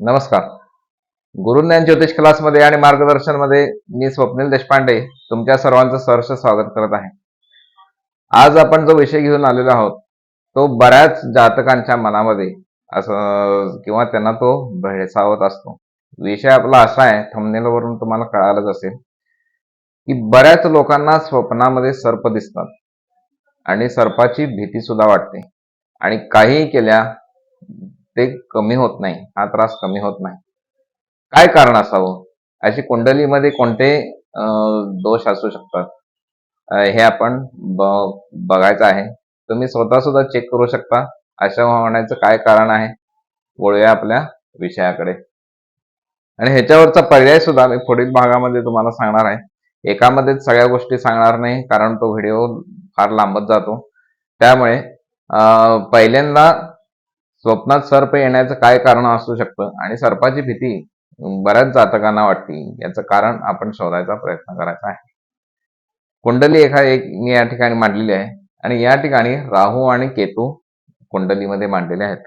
नमस्कार. गुरुज्ञान ज्योतिष क्लासमध्ये आणि मार्गदर्शनमध्ये मी स्वप्नील देशपांडे तुमच्या सर्वांचं सहर्ष स्वागत करत आहे. आज आपण जो विषय घेऊन आलेलो आहोत तो बऱ्याच जातकांच्या मनामध्ये असं किंवा त्यांना तो भेडसावत असतो. विषय आपला असा आहे थमनेल वरून तुम्हाला कळालंच असेल की बऱ्याच लोकांना स्वप्नामध्ये सर्प दिसतात आणि सर्पाची भीती सुद्धा वाटते. आणि काहीही केल्या ते कमी होत नाही हा त्रास कमी होत नाही. काय कारण असावं? अशी कुंडलीमध्ये कोणते दोष असू शकतात? हे आपण बघायचं आहे. तुम्ही स्वतः सुद्धा चेक करू शकता. अशा होण्याचं काय कारण आहे? वळूया आपल्या विषयाकडे. आणि ह्याच्यावरचा पर्याय सुद्धा मी पुढील भागामध्ये तुम्हाला सांगणार आहे. एकामध्येच सगळ्या गोष्टी सांगणार नाही कारण तो व्हिडिओ फार लांबत जातो. त्यामुळे पहिल्यांदा स्वप्नात सर्प येण्याचं काय कारण असू शकतं? आणि सर्पाची भीती बऱ्याच जातकांना वाटते. याचं कारण आपण शोधायचा प्रयत्न करायचा आहे. कुंडली एका एक मी या ठिकाणी मांडलेली आहे. आणि या ठिकाणी राहू आणि केतू कुंडलीमध्ये मांडलेले आहेत.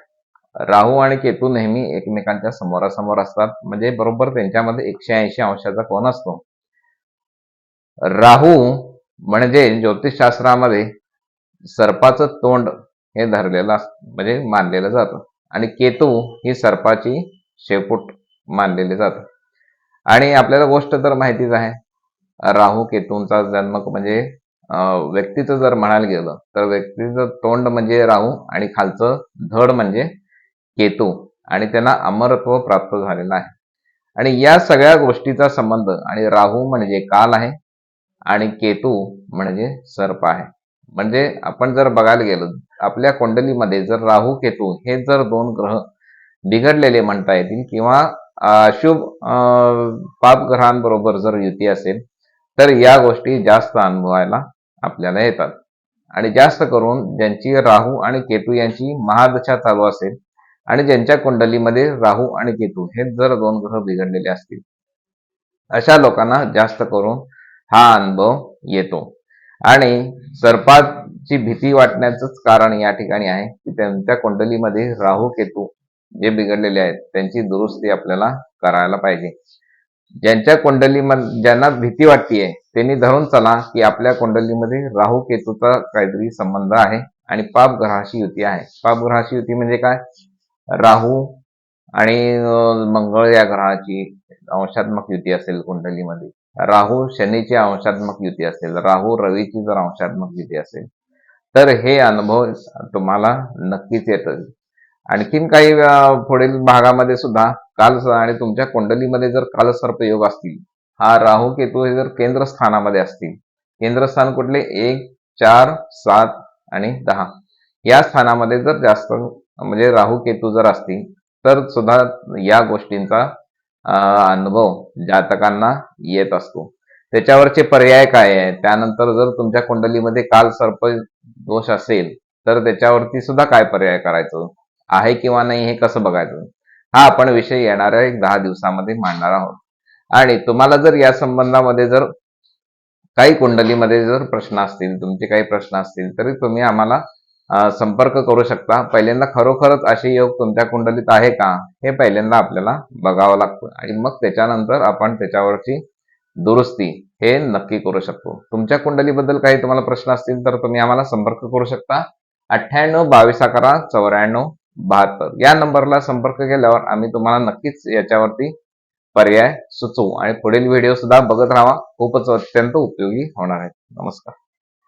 राहू आणि केतू नेहमी एकमेकांच्या समोरासमोर असतात. म्हणजे बरोबर त्यांच्यामध्ये एकशे ऐंशी अंशाचा कोण असतो. राहू म्हणजे ज्योतिषशास्त्रामध्ये सर्पाचं तोंड हे धरलेलं म्हणजे मानलेलं जातं. आणि केतू ही सर्पाची शेपूट मानलेले जातं. आणि आपल्याला गोष्ट तर माहितीच आहे. राहू केतूंचा जन्म म्हणजे व्यक्तीचं जर म्हणायला गेलं तर व्यक्तीचं तोंड म्हणजे राहू आणि खालचं धड म्हणजे केतू. आणि त्यांना अमरत्व प्राप्त झालेलं आहे. आणि या सगळ्या गोष्टीचा संबंध आणि राहू म्हणजे काल आहे आणि केतू म्हणजे सर्प आहे. म्हणजे आपण जर बघायला गेलो आपल्या कुंडलीमध्ये जर राहू केतू हे जर दोन ग्रह बिघडलेले म्हणता येतील किंवा अशुभ अं, पाप ग्रहांबरोबर जर युती असेल तर या गोष्टी जास्त अनुभवायला आपल्याला येतात. आणि जास्त करून ज्यांची राहू आणि केतू यांची महादशा चालू असेल आणि ज्यांच्या कुंडलीमध्ये राहू आणि केतू हे जर दोन ग्रह बिघडलेले असतील अशा लोकांना जास्त करून हा अनुभव येतो. आणि सर्पाची भीती वाटण्याचंच कारण या ठिकाणी आहे की त्यांच्या कुंडलीमध्ये राहू केतू जे बिघडलेले आहेत त्यांची दुरुस्ती आपल्याला करायला पाहिजे. ज्यांच्या कुंडलीमध्ये ज्यांना भीती वाटतेय त्यांनी धरून चला की आपल्या कुंडलीमध्ये राहू केतूचा काहीतरी संबंध आहे आणि पाप ग्रहाशी युती आहे. पाप ग्रहाशी युती म्हणजे काय? राहू आणि मंगळ या ग्रहाची अंशात्मक युती असेल कुंडलीमध्ये. राहू शनीची अंशात्मक युती असेल राहू रवीची जर अंशात्मक युती असेल तर हे अनुभव तुम्हाला नक्कीच येतील आणखीन काही पुढील भागामध्ये सुद्धा काल आणि तुमच्या कुंडलीमध्ये जर कालसर्प योग असतील हा राहू केतू हे जर केंद्रस्थानामध्ये असतील केंद्रस्थान कुठले? एक चार सात आणि दहा. या स्थानामध्ये जर जास्त म्हणजे राहू केतू जर असतील तर सुद्धा या गोष्टींचा अनुभव जातकांना येत असतो. त्याच्यावरचे पर्याय काय आहे त्यानंतर जर तुमच्या कुंडलीमध्ये काल सर्प दोष असेल तर त्याच्यावरती सुद्धा काय पर्याय करायचं? आहे किंवा नाही हे कसं बघायचं? हा आपण विषय येणाऱ्या एक दहा दिवसामध्ये मांडणार आहोत. आणि तुम्हाला जर या संबंधामध्ये जर काही कुंडलीमध्ये जर प्रश्न असतील तुमचे काही प्रश्न असतील तरी तुम्ही आम्हाला संपर्क करू शकता. पहिल्यांदा खरोखरच असे योग तुमच्या कुंडलीत आहे का हे पहिल्यांदा आपल्याला बघावं लागतं. आणि मग त्याच्यानंतर आपण त्याच्यावरची दुरुस्ती हे नक्की करू शकतो. तुमच्या कुंडलीबद्दल काही तुम्हाला प्रश्न असतील तर तुम्ही आम्हाला संपर्क करू शकता. अठ्ठ्याण्णव बावीस अकरा चौऱ्याण्णव बहात्तर. या नंबरला संपर्क केल्यावर आम्ही तुम्हाला नक्कीच याच्यावरती पर्याय सुचवू. आणि पुढील व्हिडिओ सुद्धा बघत राहा. खूपच अत्यंत उपयोगी होणार आहेत नमस्कार.